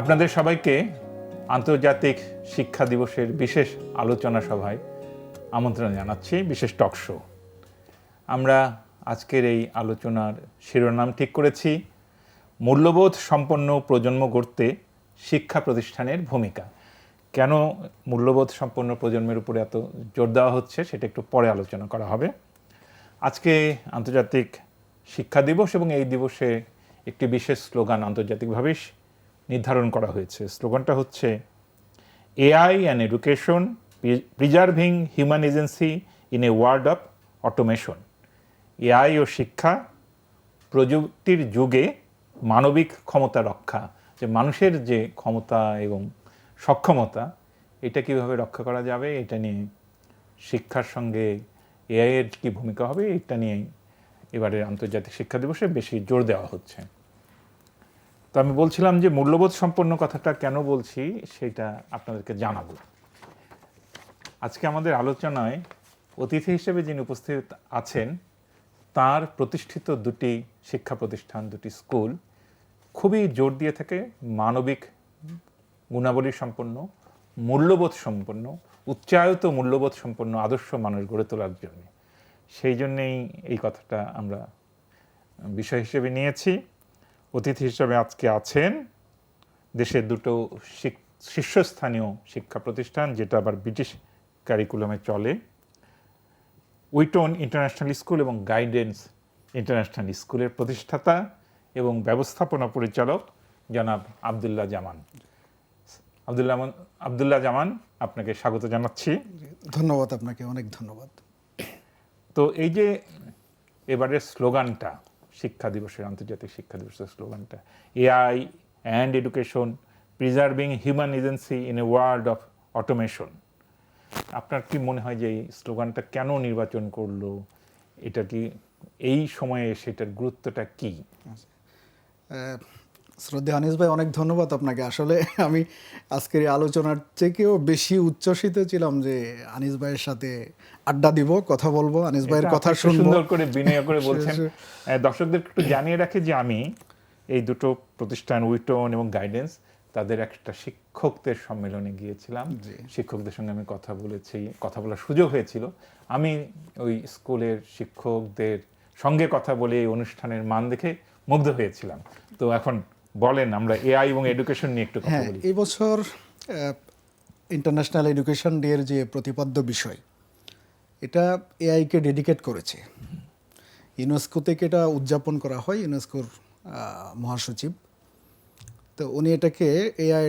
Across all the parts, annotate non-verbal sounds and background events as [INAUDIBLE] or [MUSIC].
আপনাদের সবাইকে আন্তর্জাতিক শিক্ষা দিবসের বিশেষ আলোচনা সভায় আমন্ত্রণ জানাচ্ছি, বিশেষ টক শো। আমরা আজকের এই আলোচনার শিরোনাম ঠিক করেছি, মূল্যবোধ সম্পন্ন প্রজন্ম গড়তে শিক্ষা প্রতিষ্ঠানের ভূমিকা। কেন মূল্যবোধ সম্পন্ন প্রজন্মের উপরে এত জোর দেওয়া হচ্ছে সেটা একটু পরে আলোচনা করা হবে। আজকে আন্তর্জাতিক শিক্ষা দিবস এবং এই দিবসে একটি বিশেষ স্লোগান আন্তর্জাতিকভাবে নির্ধারণ করা হয়েছে। স্লোগানটা হচ্ছে, AI and education preserving human agency in a world of automation AI ও শিক্ষা প্রযুক্তির যুগে মানবিক ক্ষমতা রক্ষা, যে মানুষের যে ক্ষমতা এবং সক্ষমতা, এটা কীভাবে রক্ষা করা যাবে, এটা নিয়ে শিক্ষার সঙ্গে এআইয়ের কী ভূমিকা হবে, এটা নিয়েই এবারে আন্তর্জাতিক শিক্ষা দিবসে বেশি জোর দেওয়া হচ্ছে। তো আমি বলছিলাম যে মূল্যবোধ সম্পন্ন কথাটা কেন বলছি সেটা আপনাদেরকে জানাব। আজকে আমাদের আলোচনায় অতিথি হিসেবে যিনি উপস্থিত আছেন, তার প্রতিষ্ঠিত দুটি শিক্ষা প্রতিষ্ঠান, দুটি স্কুল খুবই জোর দিয়ে থাকে, মানবিক গুণাবলী সম্পন্ন, মূল্যবোধ সম্পন্ন, উচ্চায়িত মূল্যবোধ সম্পন্ন আদর্শ মানুষ গড়ে তোলার জন্য। সেই জন্যেই এই কথাটা আমরা বিষয় হিসেবে নিয়েছি। অতিথি হিসেবে আজকে আছেন দেশের দুটো শীর্ষস্থানীয় শিক্ষা প্রতিষ্ঠান যেটা আবার ব্রিটিশ কারিকুলামে চলে। উইটন ইন্টারন্যাশনাল স্কুল এবং গাইডেন্স ইন্টারন্যাশনাল স্কুলের প্রতিষ্ঠাতা এবং ব্যবস্থাপনা পরিচালক জনাব আবদুল্লাহ জামান। আবদুল্লাহ আবদুল্লাহ জামান আপনাকে স্বাগত জানাচ্ছি। ধন্যবাদ আপনাকে অনেক ধন্যবাদ। তো এই যে এবারের স্লোগানটা শিক্ষা দিবসের, আন্তর্জাতিক শিক্ষা দিবসের স্লোগানটা। AI and education preserving human agency in a world of automation আপনার কি মনে হয় যে এই স্লোগানটা কেন নির্বাচন করল? এটা কি এই সময়ে সেটার গুরুত্বটা কি? শ্রদ্ধা আনিস ভাই অনেক ধন্যবাদ আপনাকে। আসলে আমি আজকের এই আলোচনার থেকেও বেশি উচ্ছ্বসিত ছিলাম যে আনিস ভাইয়ের সাথে আড্ডা দিব কথা বলব আনিস ভাইয়ের কথা শুনব। সুন্দর করে বিনয় করে বলছেন। [LAUGHS] দর্শকদের একটু জানিয়ে রাখি যে আমি এই দুটো প্রতিষ্ঠান উইটন এবং গাইডেন্স তাদের একটা শিক্ষকদের সম্মেলনে গিয়েছিলাম। শিক্ষকদের সঙ্গে আমি কথা বলেছি কথা বলার সুযোগ হয়েছিল। আমি ওই স্কুলের শিক্ষকদের সঙ্গে কথা বলে এই অনুষ্ঠানের মান দেখে মুগ্ধ হয়েছিলাম। তো এখন বলেন আমরা এআই এবং এডুকেশন নিয়ে একটু কথা হ্যাঁ বলি। এই বছর ইন্টারন্যাশনাল এডুকেশন ডে এর যে প্রতিপাদ্য বিষয় এটা এআইকে ডেডিকেট করেছে। ইউনেস্কো থেকে এটা উদযাপন করা হয় ইউনেস্কোর মহাসচিব। তো উনি এটাকে এআই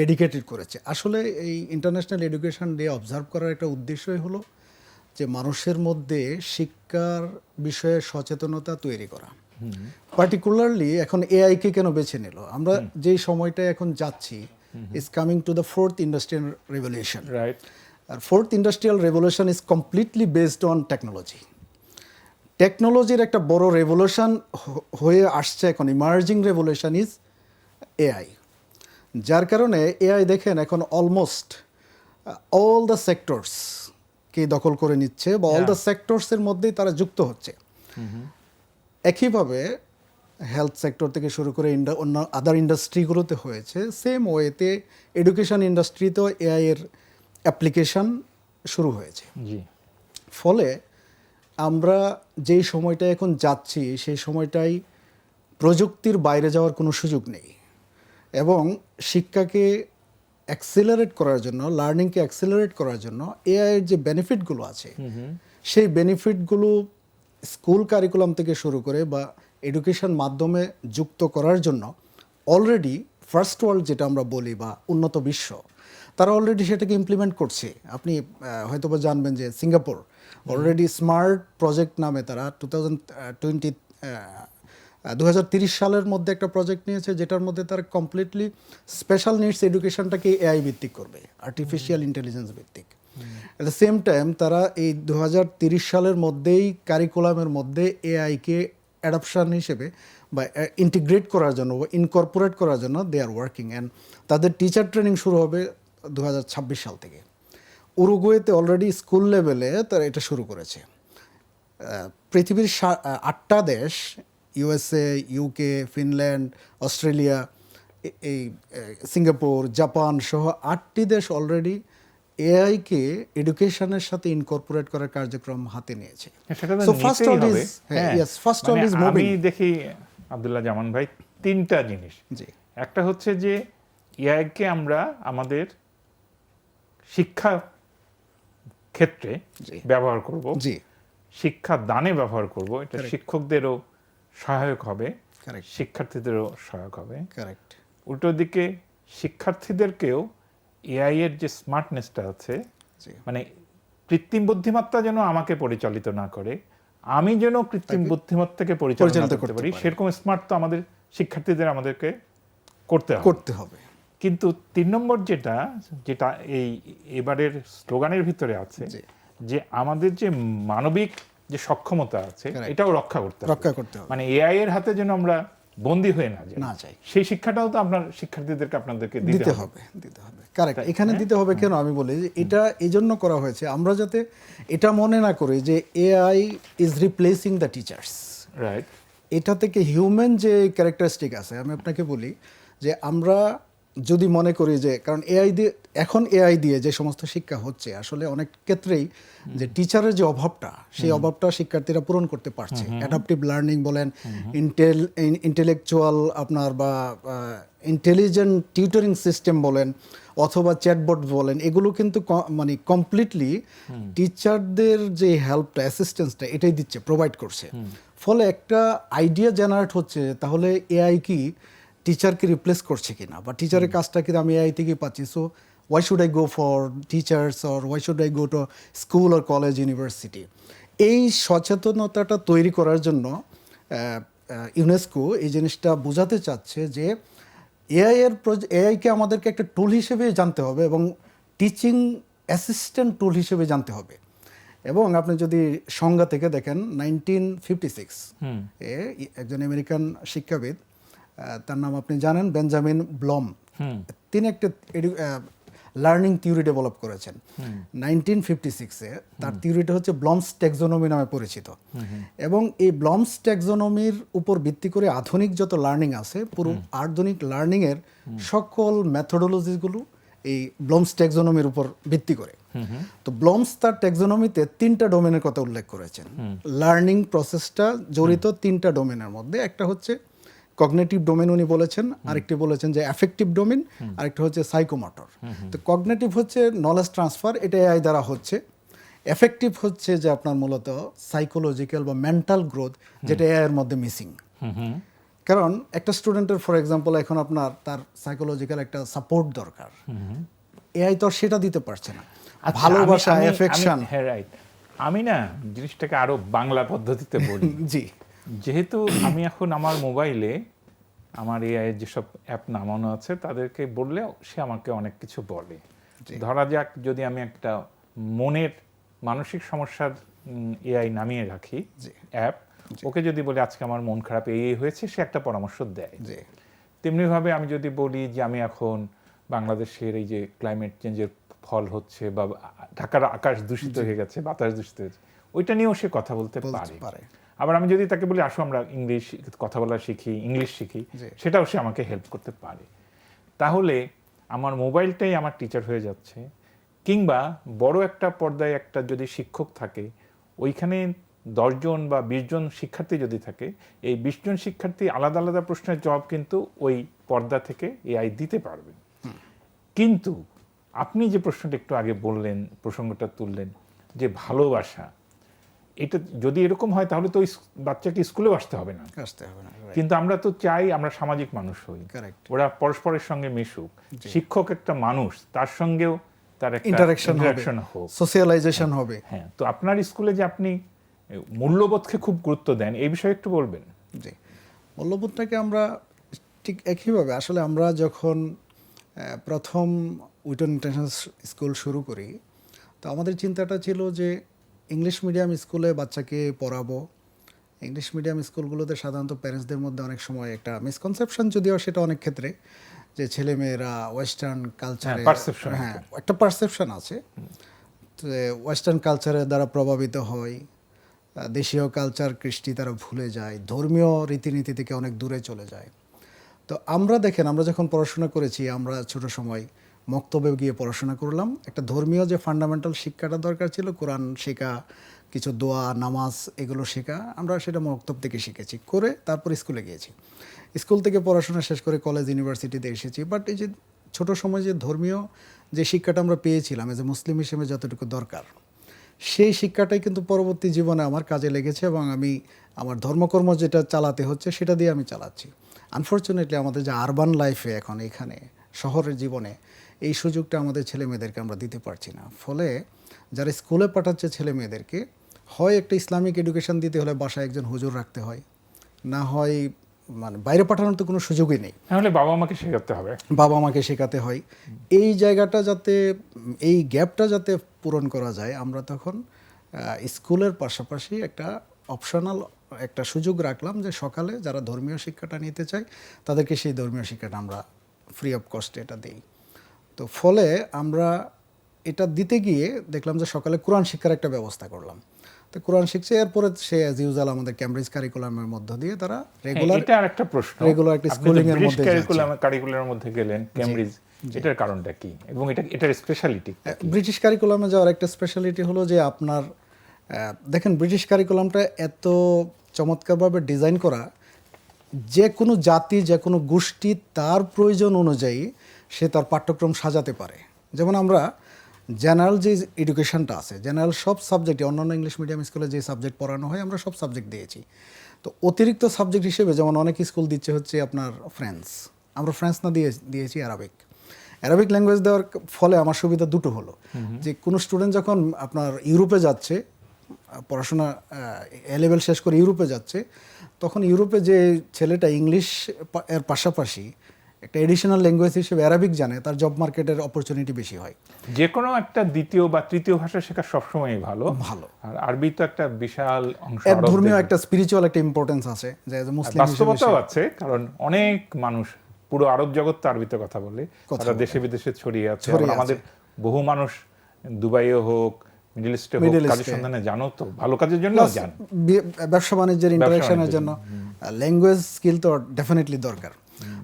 ডেডিকেটেড করেছে। আসলে এই ইন্টারন্যাশনাল এডুকেশন ডে অবজার্ভ করার একটা উদ্দেশ্যই হলো যে মানুষের মধ্যে শিক্ষার বিষয়ে সচেতনতা তৈরি করা। পার্টিকুলারলি এখন এআইকে কেন বেছে নিল? আমরা যেই সময়টা এখন যাচ্ছি is coming to the fourth industrial revolution right R fourth industrial revolution is completely based on technology টেকনোলজির একটা বড় রেভলিউশন হয়ে আসছে এখন ইমার্জিং রেভলিউশন ইজ এআই যার কারণে এআই দেখেন এখন অলমোস্ট অল দ্য সেক্টরস কে দখল করে নিচ্ছে বা অল দ্য সেক্টরসের মধ্যেই তারা যুক্ত হচ্ছে। একইভাবে হেলথ সেক্টর থেকে শুরু করে ইন্ডা- অন্য আদার ইন্ডাস্ট্রিগুলোতে হয়েছে সেম ওয়েতে এডুকেশন ইন্ডাস্ট্রিতেও এআই এর অ্যাপ্লিকেশন শুরু হয়েছে। জি। ফলে আমরা যেই সময়টা এখন যাচ্ছি সেই সময়টাই প্রযুক্তির বাইরে যাওয়ার কোনো সুযোগ নেই। এবং শিক্ষাকে অ্যাক্সিলারেট করার জন্য লার্নিংকে অ্যাক্সিলারেট করার জন্য এআইয়ের যে বেনিফিটগুলো আছে সেই বেনিফিটগুলো স্কুল কারিকুলাম থেকে শুরু করে বা এডুকেশন মাধ্যমে যুক্ত করার জন্য অলরেডি ফার্স্ট ওয়ার্ল্ড যেটা আমরা বলি বা উন্নত বিশ্ব তারা অলরেডি সেটাকে ইমপ্লিমেন্ট করছে। আপনি আহ, হয়তোবা জানবেন যে সিঙ্গাপুর অলরেডি স্মার্ট প্রজেক্ট নামে তারা টু থাউজেন্ড টোয়েন্টি দু সালের মধ্যে একটা প্রজেক্ট নিয়েছে যেটার মধ্যে তারা কমপ্লিটলি স্পেশাল নিডস এডুকেশনটাকে এআই ভিত্তিক করবে আর্টিফিশিয়াল ইন্টেলিজেন্স ভিত্তিক। অ্যাট দ্য সেম টাইম তারা এই দু সালের মধ্যেই কারিকুলামের মধ্যে এআইকে অ্যাডাপশন হিসেবে বা ইন্টিগ্রেট করার জন্য বা ইনকর্পোরেট করার জন্য দে আর ওয়ার্কিং অ্যান্ড তাদের টিচার ট্রেনিং শুরু হবে দু হাজার ছাব্বিশ সাল থেকে। উরুগুয়েতে অলরেডি স্কুল লেভেলে তারা এটা শুরু করেছে। পৃথিবীর আটটা দেশ ইউএসএ ইউকে ফিনল্যান্ড অস্ট্রেলিয়া এই সিঙ্গাপুর জাপান সহ আটটি দেশ অলরেডি এআইকে এডুকেশনের সাথে ইনকর্পোরেট করার কার্যক্রম হাতে নিয়েছে। সেটা তো So first নিতেই all হবে। is- হ্যাঁ, হ্যাঁ, yes, first all মানে আমি দেখি আব্দুল্লাহ জামান ভাই তিনটা জিনিস। জি। একটা হচ্ছে যে এআইকে আমরা আমাদের শিক্ষা ক্ষেত্রে ব্যবহার করব। জি। শিক্ষা দানে ব্যবহার করব। এটা শিক্ষকদেরও সহায়ক হবে। শিক্ষার্থীদেরও সহায়ক হবে। কারেক্ট উল্টো দিকে শিক্ষার্থীদেরকেও এআই এর যে স্মার্টনেসটা আছে মানে কৃত্রিম বুদ্ধিমত্তা যেন আমাকে পরিচালিত না করে আমি যেন কৃত্রিম বুদ্ধিমত্তাকে পরিচালিত করতে পারি। সেরকম স্মার্ট তো আমাদের শিক্ষার্থীদের আমাদেরকে করতে হবে। করতে হবে। কিন্তু তিন নম্বর যেটা যেটা এই এবারের স্লোগানের ভিতরে আছে যে আমাদের যে মানবিক যে সক্ষমতা আছে. এটাও রক্ষা করতে হবে। রক্ষা করতে হবে। মানে এআই এর হাতে যেন আমরা বন্দি হয়ে না যায়। না যায়। সেই শিক্ষাটাও তো আপনার শিক্ষার্থীদেরকে আপনাদেরকে দিতে হবে। দিতে হবে। কারেক্ট এখানে দিতে হবে কেন? আমি বলি যে এটা এই জন্য করা হয়েছে আমরা যাতে এটা মনে না করি যে AI is replacing the teachers right এটা থেকে হিউম্যান যে ক্যারেক্টারিস্টিক আছে আমি আপনাকে বলি যে আমরা যদি মনে করি যে কারণ এআই দিয়ে এখন এআই দিয়ে যে সমস্ত শিক্ষা হচ্ছে আসলে অনেক ক্ষেত্রেই যে টিচারের যে অভাবটা সেই অভাবটা শিক্ষার্থীরা পূরণ করতে পারছে। অ্যাডাপটিভ লার্নিং বলেন ইন্টেল ইন্টেলেকচুয়াল আপনার বা ইন্টেলিজেন্ট টিউটরিং সিস্টেম বলেন অথবা চ্যাটবট বলেন এগুলো কিন্তু মানে কমপ্লিটলি টিচারদের যে হেল্পটা অ্যাসিস্ট্যান্সটা এটাই দিচ্ছে প্রোভাইড করছে। ফলে একটা আইডিয়া জেনারেট হচ্ছে তাহলে এআই কি টিচারকে রিপ্লেস করছে কিনা? বা টিচারের কাজটা কিন্তু আমি এআই থেকে পাচ্ছি। So why should I go for teachers or why should I go to school or college university এই সচেতনতাটা তৈরি করার জন্য ইউনেস্কো এই জিনিসটা বোঝাতে চাচ্ছে যে এআই এর এআইকে আমাদেরকে একটা টুল হিসেবে জানতে হবে এবং টিচিং অ্যাসিস্ট্যান্ট টুল হিসেবে জানতে হবে। এবং আপনি যদি সংজ্ঞা থেকে দেখেন নাইনটিন ফিফটি সিক্স এ একজন আমেরিকান শিক্ষাবিদ তার নাম আপনি জানেন বেঞ্জামিন ব্লম। তিনি একটা লার্নিং থিওরি ডেভেলপ করেছেন। নাইনটিন ফিফটি সিক্সে তার থিওরিটা হচ্ছে ব্লমস টেক্সোনমি নামে পরিচিত। এবং এই ব্লমস টেক্সোনমির উপর ভিত্তি করে আধুনিক যত লার্নিং আছে পুরো আধুনিক লার্নিংয়ের সকল ম্যাথোডোলজিগুলো এই ব্লমস টেক্সোনমির উপর ভিত্তি করে। তো ব্লমস তার টেক্সোনমিতে তিনটা ডোমেনের কথা উল্লেখ করেছেন। লার্নিং প্রসেসটা জড়িত তিনটা ডোমেনের মধ্যে। একটা হচ্ছে কগনেটিভ ডোমেন উনি বলেছেন আরেকটি বলেছেন যে অ্যাফেক্টিভ ডোমেন আরেকটা হচ্ছে সাইকোমোটর তো কগনেটিভ হচ্ছে নলেজ ট্রান্সফার এটা এআই দ্বারা হচ্ছে। এফেক্টিভ হচ্ছে যে আপনার মূলত সাইকোলজিক্যাল বা মেন্টাল গ্রোথ যেটা এআই এর মধ্যে মিসিং কারণ একটা স্টুডেন্টের ফর এক্সাম্পল এখন আপনার তার সাইকোলজিক্যাল একটা সাপোর্ট দরকার। এআই তো সেটা দিতে পারছে না। আচ্ছা, ভালোবাসা এফেকশন হ্যাঁ রাইট আমি না জিনিসটাকে আরও বাংলা পদ্ধতিতে বলি। [LAUGHS] জি। যেহেতু আমি এখন আমার মোবাইলে আমার এআই যেসব অ্যাপ নামানো আছে তাদেরকে বললে সে আমাকে অনেক কিছু বলে। ধরা যাক যদি আমি একটা মনের মানসিক সমস্যার এআই নামিয়ে রাখি। অ্যাপ ওকে যদি বলি আজকে আমার মন খারাপ এই হয়েছে সে একটা পরামর্শ দেয়। তেমনিভাবে আমি যদি বলি যে আমি এখন বাংলাদেশের এই যে ক্লাইমেট চেঞ্জের ফল হচ্ছে বা ঢাকার আকাশ দূষিত হয়ে গেছে বাতাস দূষিত হয়েছে ওইটা নিয়েও সে কথা বলতে পারে। আবার আমি যদি তাকে বলি আসো আমরা ইংলিশ কথা বলা শিখি ইংলিশ শিখি সেটাও সে আমাকে হেল্প করতে পারে। তাহলে আমার মোবাইলটাই আমার টিচার হয়ে যাচ্ছে কিংবা বড় একটা পর্দায় একটা যদি শিক্ষক থাকে ওইখানে দশজন বা বিশজন শিক্ষার্থী যদি থাকে এই বিশজন শিক্ষার্থী আলাদা আলাদা প্রশ্নের জবাব কিন্তু ওই পর্দা থেকে এআই দিতে পারবে। কিন্তু আপনি যে প্রশ্নটা একটু আগে বললেন প্রসঙ্গটা তুললেন যে ভালোবাসা এটা যদি এরকম হয় তাহলে তো ওই বাচ্চাকে স্কুলেও আসতে হবে না। আসতে হবে না কিন্তু আমরা তো চাই আমরা সামাজিক মানুষ হই। ওরা পরস্পরের সঙ্গে মিশুক। শিক্ষক একটা মানুষ তার সঙ্গেও তার একটা ইন্টারাকশন interaction হোক। সোশিয়ালাইজেশন হবে। হ্যাঁ তো আপনার স্কুলে যে আপনি মূল্যবোধকে খুব গুরুত্ব দেন এই বিষয়ে একটু বলবেন। জি। মূল্যবোধটাকে আমরা ঠিক একইভাবে আসলে আমরা যখন প্রথম উইটন ইন্টারন্যাশনাল স্কুল শুরু করি তো আমাদের চিন্তাটা ছিল যে ইংলিশ মিডিয়াম স্কুলে বাচ্চাকে পড়াবো। ইংলিশ মিডিয়াম স্কুলগুলোতে সাধারণত প্যারেন্টসদের মধ্যে অনেক সময় একটা মিসকনসেপশন যদিও সেটা অনেক ক্ষেত্রে যে ছেলেমেয়েরা ওয়েস্টার্ন কালচারে হ্যাঁ, হ্যাঁ একটা পারসেপশন আছে। ওয়েস্টার্ন কালচারের দ্বারা প্রভাবিত হয় দেশীয় কালচার কৃষ্টি তারা ভুলে যায় ধর্মীয় রীতিনীতি থেকে অনেক দূরে চলে যায়। তো আমরা দেখেন আমরা যখন পড়াশোনা করেছি আমরা ছোট সময় মক্তবে গিয়ে পড়াশোনা করলাম। একটা ধর্মীয় যে ফান্ডামেন্টাল শিক্ষাটা দরকার ছিল, কোরআন শেখা, কিছু দোয়া, নামাজ এগুলো শেখা, আমরা সেটা মক্তব থেকে শিখেছি। করে তারপর স্কুলে গিয়েছি। স্কুল থেকে পড়াশোনা শেষ করে কলেজ ইউনিভার্সিটিতে এসেছি। বাট এই যে ছোট সময় যে ধর্মীয় যে শিক্ষাটা আমরা পেয়েছিলাম এজ এ মুসলিম হিসেবে যতটুকু দরকার, সেই শিক্ষাটাই কিন্তু পরবর্তী জীবনে আমার কাজে লেগেছে এবং আমি আমার ধর্মকর্ম যেটা চালাতে হচ্ছে সেটা দিয়ে আমি চালাচ্ছি। আনফর্চুনেটলি আমাদের যে আরবান লাইফে এখন, এখানে, শহরের জীবনে এই সুযোগটা আমাদের ছেলে মেয়েদেরকে আমরা দিতে পারছি না। ফলে যারা স্কুলে পাঠাচ্ছে ছেলে মেয়েদেরকে হয় একটা ইসলামিক এডুকেশন দিতে হলে বাসায় একজন হুজুর রাখতে হয় না হয় মানে বাইরে পাঠানোর তো কোনো সুযোগই নেই। তাহলে বাবা মাকে শেখাতে হবে। বাবা মাকে শেখাতে হয়। এই জায়গাটা যাতে এই গ্যাপটা যাতে পূরণ করা যায় আমরা তখন স্কুলের পাশাপাশি একটা অপশনাল একটা সুযোগ রাখলাম যে সকালে যারা ধর্মীয় শিক্ষাটা নিতে চায় তাদেরকে সেই ধর্মীয় শিক্ষাটা আমরা ফ্রি অফ কস্টে এটা দিই। তো ফলে আমরা এটা দিতে গিয়ে দেখলাম যে সকালে কোরআন শিক্ষার একটা ব্যবস্থা করলাম। তো কোরআন শিখছে এরপরে সে অ্যাজ ইউজাল আমাদের ক্যামব্রিজ কারিকুলামের মধ্য দিয়ে তারা রেগুলার এটা আর একটা প্রশ্ন। regular একটা schooling এর মধ্যে কারিকুলাম কারিকুলামের মধ্যে গেলেন কেমব্রিজ এটার কারণটা কি? এবং এটা এটার স্পেশালিটি ব্রিটিশ কারিকুলামে যাওয়ার একটা স্পেশালিটি হলো যে আপনার দেখেন ব্রিটিশ কারিকুলামটা এত চমৎকারভাবে ডিজাইন করা যে কোনো জাতি যে কোনো গোষ্ঠী তার প্রয়োজন অনুযায়ী সে তার পাঠ্যক্রম সাজাতে পারে। যেমন আমরা জেনারেল যে এডুকেশনটা আছে জেনারেল সব সাবজেক্টে অন্যান্য ইংলিশ মিডিয়াম স্কুলে যে সাবজেক্ট পড়ানো হয় আমরা সব সাবজেক্ট দিয়েছি। তো অতিরিক্ত সাবজেক্ট হিসেবে যেমন অনেক স্কুল দিচ্ছে হচ্ছে আপনার ফ্রেন্স। আমরা ফ্রেন্স না দিয়ে দিয়েছি অ্যারাবিক। অ্যারাবিক ল্যাঙ্গুয়েজ দেওয়ার ফলে আমার সুবিধা দুটো হলো। যে কোনো স্টুডেন্ট যখন আপনার ইউরোপে যাচ্ছে পড়াশোনা এ লেভেল শেষ করে ইউরোপে যাচ্ছে তখন ইউরোপে যে ছেলেটা ইংলিশ এর পাশাপাশি একটা এডিশনাল ল্যাঙ্গুয়েজ হিসেবে অ্যারাবিক জানে তার জব মার্কেটের অপরচুনিটি বেশি হয়। যে কোনো একটা দ্বিতীয় বা তৃতীয় ভাষা শেখা সবসময়ই ভালো। ভালো। আর আরবি তো একটা বিশাল অংশ ধর্মীয় একটা স্পিরিচুয়াল একটা ইম্পর্টেন্স আছে যে মুসলিম বাস্তবতাও আছে কারণ অনেক মানুষ পুরো আরব জগৎ তো আরবিতে কথা বলে। তারা দেশে বিদেশে ছড়িয়ে আছে। আমাদের বহু মানুষ দুবাইও হোক মিডল ইস্টে হোক কাজের সন্ধানে জানো তো ভালো কাজের জন্য বি- ব্যবসা বাণিজ্যের ইন্টারাকশনের জন্য। ল্যাঙ্গুয়েজ স্কিল তো ডেফিনেটলি দরকার।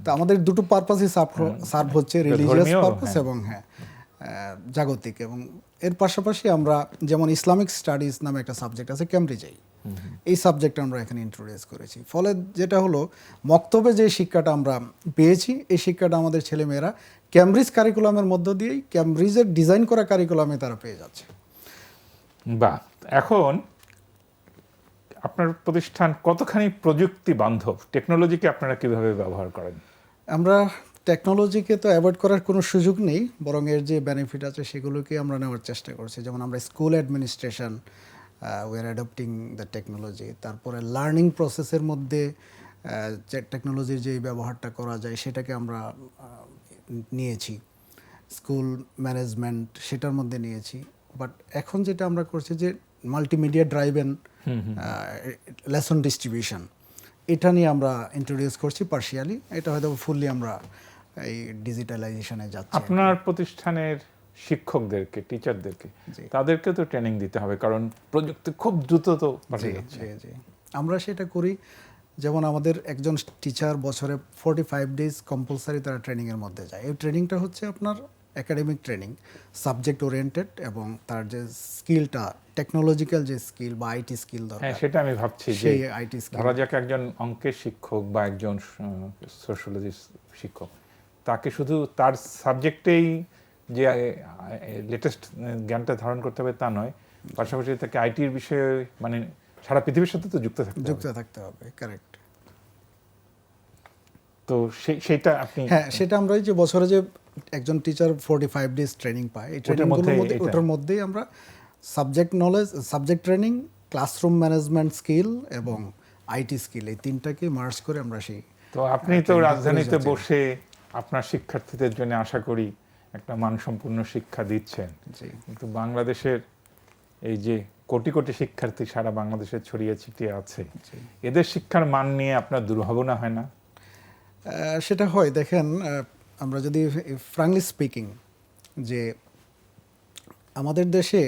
তো আমাদের দুটো পারপাসই সার্ভ সার্ভ হচ্ছে রিলিজিয়াস পারপাস হ্যাঁ। এবং হ্যাঁ জাগতিক এবং এর পাশাপাশি আমরা যেমন ইসলামিক স্টাডিজ নামে একটা সাবজেক্ট আছে ক্যামব্রিজেই এই সাবজেক্ট আমরা এখানে ইন্ট্রোডিউস করেছি। ফলে যেটা হলো মক্তবে যে শিক্ষাটা আমরা পেয়েছি এই শিক্ষাটা আমাদের ছেলেমেয়েরা ক্যামব্রিজ কারিকুলামের মধ্য দিয়েই ক্যামব্রিজের ডিজাইন করা কারিকুলামে তারা পেয়ে যাচ্ছে। বা এখন আপনার প্রতিষ্ঠান কতখানি প্রযুক্তি বান্ধব টেকনোলজিকে আপনারা কীভাবে ব্যবহার করেন? আমরা টেকনোলজিকে তো অ্যাভয়েড করার কোনো সুযোগ নেই বরং এর যে বেনিফিট আছে সেগুলোকে আমরা নেওয়ার চেষ্টা করছি। যেমন আমরা school administration we are adopting the technology তারপরে লার্নিং প্রসেসের মধ্যে যে টেকনোলজির যে ব্যবহারটা করা যায় সেটাকে আমরা নিয়েছি। স্কুল ম্যানেজমেন্ট সেটার মধ্যে নিয়েছি। বাট এখন যেটা আমরা করছি যে মাল্টিমিডিয়া ড্রাইভেন লেসন ডিস্ট্রিবিউশন এটা নিয়ে আমরা ইন্ট্রোডিউস করছি পার্শিয়ালি এটা হয়তো ফুললি আমরা এই ডিজিটালাইজেশনে যাচ্ছি। আপনার প্রতিষ্ঠানের শিক্ষকদেরকে টিচারদেরকে তাদেরকে তো ট্রেনিং দিতে হবে কারণ প্রযুক্তি খুব দ্রুত তো। আমরা সেটা করি যেমন আমাদের একজন টিচার বছরে ফোর্টি ফাইভ ডেজ কম্পালসারি তারা ট্রেনিংয়ের মধ্যে যায়। এই ট্রেনিংটা হচ্ছে আপনার একাডেমিক ট্রেনিং সাবজেক্ট ওরিয়েন্টেড এবং তার যে স্কিলটা টেকনোলজিক্যাল যে স্কিল বা আইটি স্কিল হ্যাঁ দরকার সেটা আমি ভাবছি যে আইটি স্কিল ধরা যাক একজন অঙ্কের শিক্ষক বা একজন সোশ্যোলজি শিক্ষক তাকে শুধু তার সাবজেক্টেই যে লেটেস্ট জ্ঞানটা ধারণ করতে হবে তা নয় পাশাপাশি তাকে আইটির বিষয়ে মানে সারা পৃথিবীর সাথে তো যুক্ত থাকতে যুক্ত থাকতে হবে কারেক্ট তো সেই- সেইটা আপনি হ্যাঁ সেটা আমরা যে বছরে যে একজন teacher forty five days training পায়। এই ট্রেনিংগুলোর মধ্যে ওটার মধ্যেই আমরা subject knowledge subject training classroom management skill এবং আইটি স্কিল এই তিনটাকে মার্চ করে আমরা সেই তো আপনি তো রাজধানীতে বসে আপনার শিক্ষার্থীদের জন্য আশা করি একটা মানসম্পন্ন শিক্ষা দিচ্ছেন। জি। কিন্তু বাংলাদেশের এই যে কোটি কোটি শিক্ষার্থী সারা বাংলাদেশে ছড়িয়ে ছিটিয়ে আছে। এদের শিক্ষার মান নিয়ে আপনার দুর্ভাবনা হয় না? সেটা হয়। দেখেন আমরা যদি ফ্রাঙ্কলি স্পিকিং যে আমাদের দেশে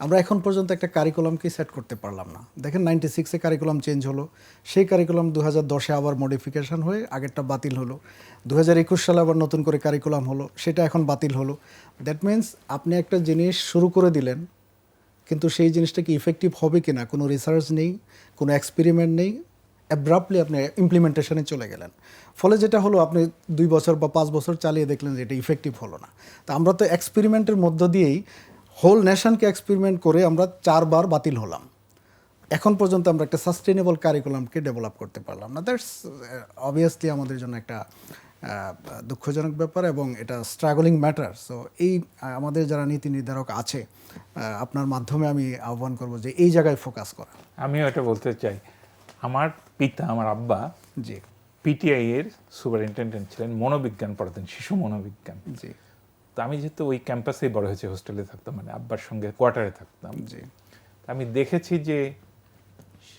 আমরা এখন পর্যন্ত একটা কারিকুলামকে সেট করতে পারলাম না। দেখেন নাইনটি সিক্সে কারিকুলাম চেঞ্জ হলো, সেই কারিকুলাম দু হাজার দশে আবার মডিফিকেশন হয়ে আগেরটা বাতিল হলো। দু হাজার একুশ সালে আবার নতুন করে কারিকুলাম হলো, সেটা এখন বাতিল হলো। দ্যাট মিন্স আপনি একটা জিনিস শুরু করে দিলেন, কিন্তু সেই জিনিসটা কি ইফেক্টিভ হবে কি না কোনো রিসার্চ নেই, কোনো এক্সপেরিমেন্ট নেই অ্যাব্রাপ্টলি আপনি ইমপ্লিমেন্টেশনে চলে গেলেন। ফলে যেটা হলো, আপনি দুই বছর বা পাঁচ বছর চালিয়ে দেখলেন যে এটা ইফেক্টিভ হলো না। তা আমরা তো এক্সপেরিমেন্টের মধ্য দিয়েই হোল নেশনকে এক্সপেরিমেন্ট করে আমরা চারবার বাতিল হলাম। এখন পর্যন্ত আমরা একটা সাস্টেনেবল কারিকুলামকে ডেভেলপ করতে পারলাম না। দ্যাটস অবভিয়াসলি আমাদের জন্য একটা দুঃখজনক ব্যাপার এবং এটা স্ট্রাগলিং ম্যাটার সো এই আমাদের যারা নীতি নির্ধারক আছে আপনার মাধ্যমে আমি আহ্বান করব যে এই জায়গায় ফোকাস করা। আমিও এটা বলতে চাই। আমার পিতা আমার আব্বা জি পিটিআই এর সুপারিনটেন্ডেন্ট ছিলেন মনোবিজ্ঞান পড়াতেন শিশু মনোবিজ্ঞান। জি। তো আমি যেহেতু ওই ক্যাম্পাসেই বড় হয়েছে হোস্টেলে থাকতাম মানে আব্বার সঙ্গে কোয়ার্টারে থাকতাম। জি। আমি দেখেছি যে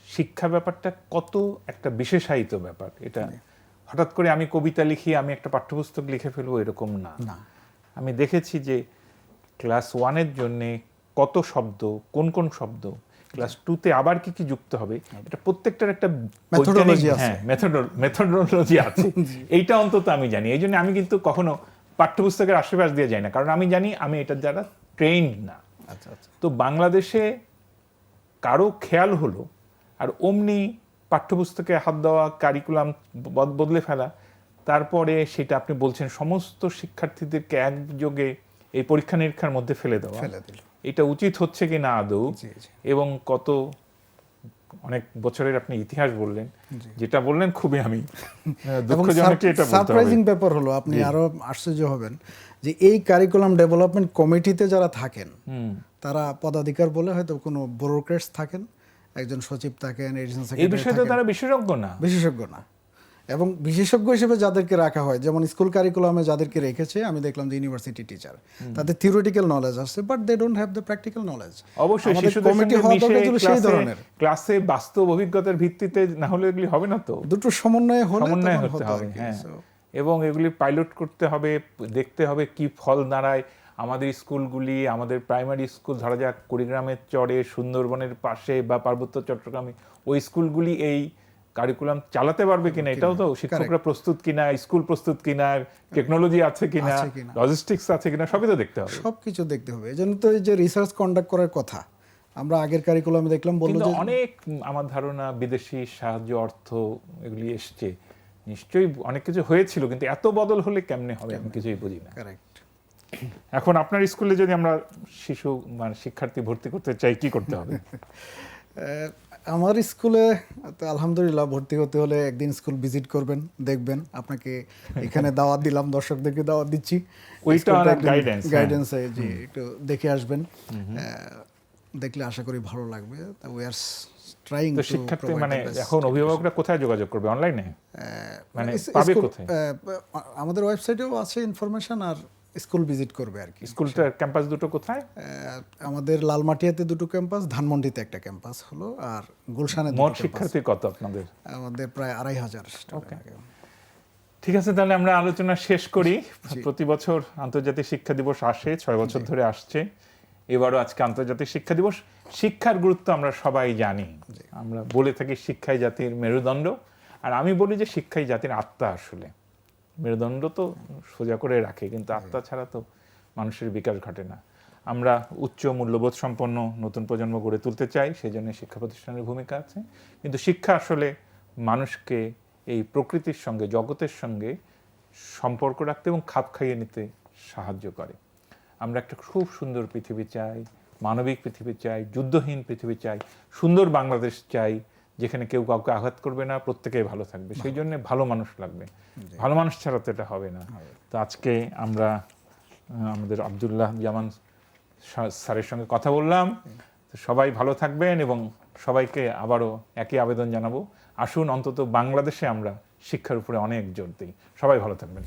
শিক্ষা ব্যাপারটা কত একটা বিশেষায়িত ব্যাপার। এটা হঠাৎ করে আমি কবিতা লিখি আমি একটা পাঠ্যপুস্তক লিখে ফেলব এরকম না। না। আমি দেখেছি যে ক্লাস ওয়ানের জন্যে কত শব্দ কোন কোন শব্দ ক্লাস টুতে আবার কি কি যুক্ত হবে এটা প্রত্যেকটার একটা। হ্যাঁ মেথোডোলজি আছে। [LAUGHS] এইটা অন্তত আমি জানি। এই জন্য আমি কিন্তু কখনো পাঠ্যপুস্তকের আশেপাশ দিয়ে যাই না। কারণ আমি জানি আমি এটার দ্বারা ট্রেন্ড না। আচ্ছা আচ্ছা। তো বাংলাদেশে কারও খেয়াল হলো আর অমনি পাঠ্যপুস্তকে হাত দেওয়া কারিকুলাম বদ- বদলে ফেলা তারপরে সেটা আপনি বলছেন সমস্ত শিক্ষার্থীদেরকে একযোগে এই পরীক্ষা নিরীক্ষার মধ্যে ফেলে দেওয়া। ফেলে দিল। এটা উচিত হচ্ছে কি না আদৌ? এবং কত অনেক বছরের আপনি ইতিহাস বললেন যেটা বললেন খুবই আমি [LAUGHS] দুঃখজনক এটা সারপ্রাইজিং ব্যাপার হলো আপনি আরও আশ্চর্য হবেন যে এই কারিকুলাম ডেভেলপমেন্ট কমিটিতে যারা থাকেন তারা পদাধিকার বলে হয়তো কোনো ব্যুরোক্রেটস থাকেন একজন সচিব থাকেন এই বিষয়ে তো তারা বিশেষজ্ঞ না। বিশেষজ্ঞ না। এবং বিশেষজ্ঞ হিসেবে যাদেরকে রাখা হয় যেমন স্কুল কারিকুলামে যাদেরকে রেখেছে আমি দেখলাম যে ইউনিভার্সিটি টিচার তাদের থিওরিটিক্যাল নলেজ আছে but they don't have the practical knowledge অবশ্যই কমিটি হওয়া দরকার ছিল সেই ক্লাসে- ধরনের। ক্লাসে বাস্তব অভিজ্ঞতার ভিত্তিতে না হলে এগুলি হবে না তো? দুটো সমন্বয়ে হলে সমন্বয় হতে হবে হ্যাঁ। এবং এগুলি পাইলট করতে হবে দেখতে হবে কি ফল দাঁড়ায়। আমাদের স্কুলগুলি আমাদের প্রাইমারি স্কুল ধরা যাক কুড়িগ্রামের চরে সুন্দরবনের পাশে বা পার্বত্য চট্টগ্রামে ওই স্কুলগুলি এই কারিকুলাম চালাতে পারবে কিনা এটাও তো শিক্ষকরা প্রস্তুত কিনা স্কুল প্রস্তুত কিনা টেকনোলজি আছে কিনা লজিস্টিক্স আছে কিনা সবই তো দেখতে হবে। সবকিছু দেখতে হবে। এই জন্য তো এই যে রিসার্চ কন্ডাক্ট করার কথা আমরা আগের কারিকুলামে দেখলাম বলল যে অনেক আমার ধারণা বিদেশি সাহায্য অর্থ এগুলি এসছে। নিশ্চয়ই অনেক কিছু হয়েছিল কিন্তু এত বদল হলে কেমনে হবে? আমি কিছুই বুঝি না। কারেক্ট এখন আপনার স্কুলে যদি আমরা শিশু মানে শিক্ষার্থী ভর্তি করতে চাই কি করতে হবে? [LAUGHS] আমার স্কুলে তো আলহামদুলিল্লাহ ভর্তি হতে হলে একদিন স্কুল ভিজিট করবেন দেখবেন আপনাকে এখানে দাওয়াত দিলাম দর্শকদেরকে দাওয়াত দিচ্ছি। guidance, হ্যাঁ। গাইডেন্স জি একটু দেখে আসবেন। দেখলে আশা করি ভালো লাগবে। উই আর ট্রাইং তো শিক্ষার্থী মানে এখন অভিভাবকরা কোথায় যোগাযোগ করবে? অনলাইনে মানে পাবে কোথায়? আমাদের ওয়েবসাইটেও আছে ইনফরমেশন আর স্কুল ভিজিট করবে আর কি। স্কুলটা ক্যাম্পাস দুটো কোথায়? আমাদের লালমাটিয়াতে দুটো ক্যাম্পাস ধানমন্ডিতে একটা ক্যাম্পাস হলো আর গুলশানে মোট শিক্ষার্থী কত আপনাদের? আমাদের প্রায় আড়াই হাজার ঠিক আছে তাহলে আমরা আলোচনা শেষ করি। প্রতি বছর আন্তর্জাতিক শিক্ষা দিবস আসে ছয় বছর ধরে আসছে। এবারও আজকে আন্তর্জাতিক শিক্ষা দিবস। শিক্ষার গুরুত্ব আমরা সবাই জানি। আমরা বলে থাকি শিক্ষাই জাতির মেরুদণ্ড। আর আমি বলি যে শিক্ষাই জাতির আত্মা আসলে। মেরুদণ্ড তো সোজা করে রাখে কিন্তু আত্মা ছাড়া তো মানুষের বিকাশ ঘটে না। আমরা উচ্চ মূল্যবোধ সম্পন্ন নতুন প্রজন্ম গড়ে তুলতে চাই সেই জন্য শিক্ষা প্রতিষ্ঠানের ভূমিকা আছে। কিন্তু শিক্ষা আসলে মানুষকে এই প্রকৃতির সঙ্গে জগতের সঙ্গে সম্পর্ক রাখতে এবং খাপ খাইয়ে নিতে সাহায্য করে। আমরা একটা খুব সুন্দর পৃথিবী চাই মানবিক পৃথিবী চাই যুদ্ধহীন পৃথিবী চাই সুন্দর বাংলাদেশ চাই যেখানে কেউ কাউকে আঘাত করবে না প্রত্যেকেই ভালো থাকবে। সেই জন্য ভালো মানুষ লাগবে। ভালো মানুষ ছাড়া তো এটা হবে না। তো আজকে আমরা আমাদের আবদুল্লাহ জামান স্যারের সঙ্গে কথা বললাম। তো সবাই ভালো থাকবেন এবং সবাইকে আবারও একই আবেদন জানাব। আসুন অন্তত বাংলাদেশে আমরা শিক্ষার উপরে অনেক জোর দিই। সবাই ভালো থাকবেন।